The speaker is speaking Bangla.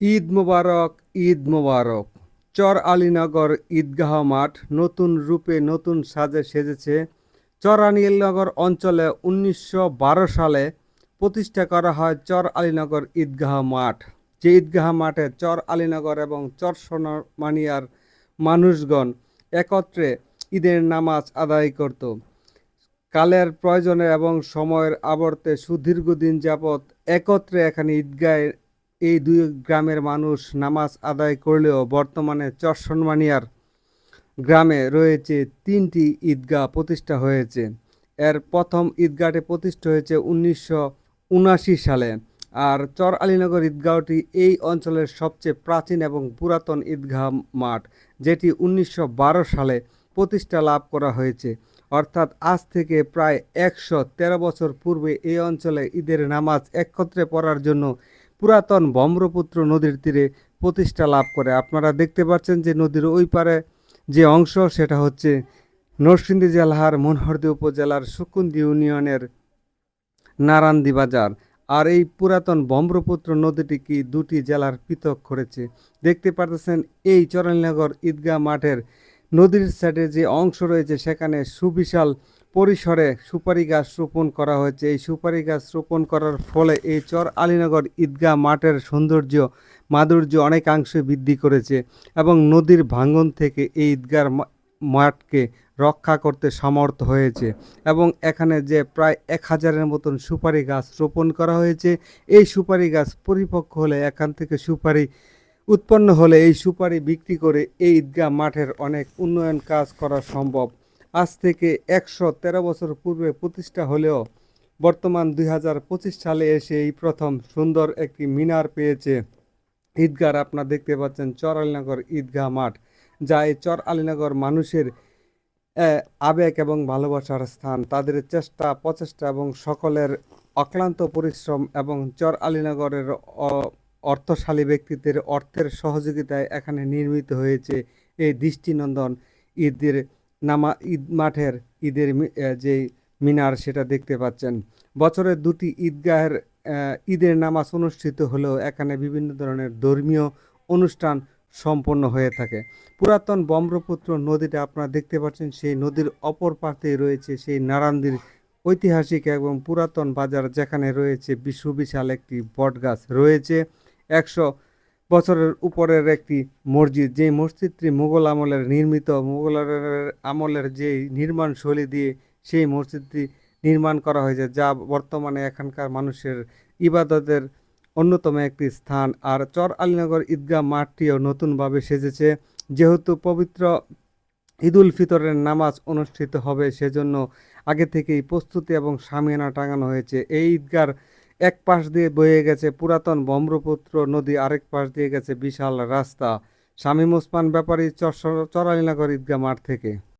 ঈদ মোবারক ঈদ মোবারক। চর আলীনগর ঈদগাহ মাঠ নতুন রূপে নতুন সাজে সেজেছে। চর আলীনগর অঞ্চলে উনিশশো বারো সালে প্রতিষ্ঠা করা হয় চর আলীনগর ঈদগাহ মাঠ। যে ঈদগাহ মাঠে চর আলীনগর এবং চর সোনামানিয়ার মানুষগণ একত্রে ঈদের নামাজ আদায় করত। কালের প্রয়োজনে এবং সময়ের আবর্তে সুদীর্ঘদিন যাবৎ একত্রে এখানে ঈদগাহে এই দুই গ্রামের মানুষ নামাজ আদায় করলেও বর্তমানে চরসনমানিয়ার গ্রামে রয়েছে তিনটি ঈদগাহ প্রতিষ্ঠা হয়েছে। এর প্রথম ঈদগাহটি প্রতিষ্ঠা হয়েছে উনিশশো উনাশি সালে আর চর আলীনগর ঈদগাহটি এই অঞ্চলের সবচেয়ে প্রাচীন এবং পুরাতন ঈদগাহ মাঠ, যেটি উনিশশো বারো সালে প্রতিষ্ঠা লাভ করা হয়েছে। অর্থাৎ আজ থেকে প্রায় একশো তেরো বছর পূর্বে এই অঞ্চলে ঈদের নামাজ একত্রে পড়ার জন্য পুরাতন ব্রহ্মপুত্র নদীর তীরে প্রতিষ্ঠা লাভ করে। আপনারা দেখতে পাচ্ছেন যে নদীর ওই পারে যে অংশ, সেটা হচ্ছে নরসিংদী জেলার মনোহরদী উপজেলার সুকুন্দি ইউনিয়নের নারান্দি বাজার। আর এই পুরাতন ব্রহ্মপুত্র নদীটি কি দুটি জেলার পৃথক করেছে? দেখতে পারতেছেন এই চরণনগর ঈদগাহ মাঠের নদীর সাইডে যে অংশ রয়েছে, সেখানে সুবিশাল পরিসরে সুপারি গাছ রোপণ করা হয়েছে। এই সুপারি গাছ রোপণ করার ফলে এই চর আলীনগর ঈদগাহ মাঠের সৌন্দর্য, মাধুর্য অনেকাংশে বৃদ্ধি করেছে এবং নদীর ভাঙ্গন থেকে এই ঈদগাহ মাঠকে রক্ষা করতে সমর্থ হয়েছে এবং এখানে যে প্রায় এক হাজারের মতন সুপারি গাছ রোপণ করা হয়েছে, এই সুপারি গাছ পরিপক্ক হলে এখান থেকে সুপারি উৎপন্ন হলে এই সুপারি বিক্রি করে এই ঈদগাহ মাঠের অনেক উন্নয়ন কাজ করা সম্ভব। আজ থেকে একশো তেরো বছর পূর্বে প্রতিষ্ঠা হলেও বর্তমান দুই হাজার পঁচিশ সালে এসে এই প্রথম সুন্দর একটি মিনার পেয়েছে। ঈদগাহ আপনারা দেখতে পাচ্ছেন চর আলীনগর ঈদগাহ মাঠ, যা এই চর আলীনগর মানুষের আবেগ এবং ভালোবাসার স্থান। তাদের চেষ্টা, প্রচেষ্টা এবং সকলের অক্লান্ত পরিশ্রম এবং চর আলীনগরের অর্থশালী ব্যক্তিদের অর্থের সহযোগিতায় এখানে নির্মিত হয়েছে এই দৃষ্টিনন্দন ঈদের নামা, ঈদ মাঠের, ঈদের যে মিনার সেটা দেখতে পাচ্ছেন। বছরের দুটি ঈদগাহের ঈদের নামাজ অনুষ্ঠিত হলেও এখানে বিভিন্ন ধরনের ধর্মীয় অনুষ্ঠান সম্পন্ন হয়ে থাকে। পুরাতন ব্রহ্মপুত্র নদীটা আপনারা দেখতে পাচ্ছেন, সেই নদীর অপর পাশেই রয়েছে সেই নারান্দির ঐতিহাসিক এবং পুরাতন বাজার যেখানে রয়েছে বিশ্ব বিশাল একটি বটগাছ রয়েছে। একশো বছরের উপরের একটি মসজিদ। যে মসজিদটি মুঘল আমলের নির্মিত মুঘলের আমলের যে নির্মাণ শৈলী দিয়ে সেই মসজিদটি নির্মাণ করা হয়েছে, যা বর্তমানে এখানকার মানুষের ইবাদতের অন্যতম একটি স্থান। আর চর আলীনগর ঈদগাহ মাঠটিও নতুনভাবে সেজেছে। যেহেতু পবিত্র ঈদুল ফিতরের নামাজ অনুষ্ঠিত হবে, সেজন্য আগে থেকেই প্রস্তুতি এবং সামিয়ানা টাঙানো হয়েছে। এই ঈদগার এক পাশ দিয়ে বয়ে গেছে পুরাতন ব্রহ্মপুত্র, নদী আরেক পাশ দিয়ে গেছে বিশাল রাস্তা। শামীম ওসমান ব্যাপারী চর চর আলীনগর ঈদগাহ মাঠ থেকে।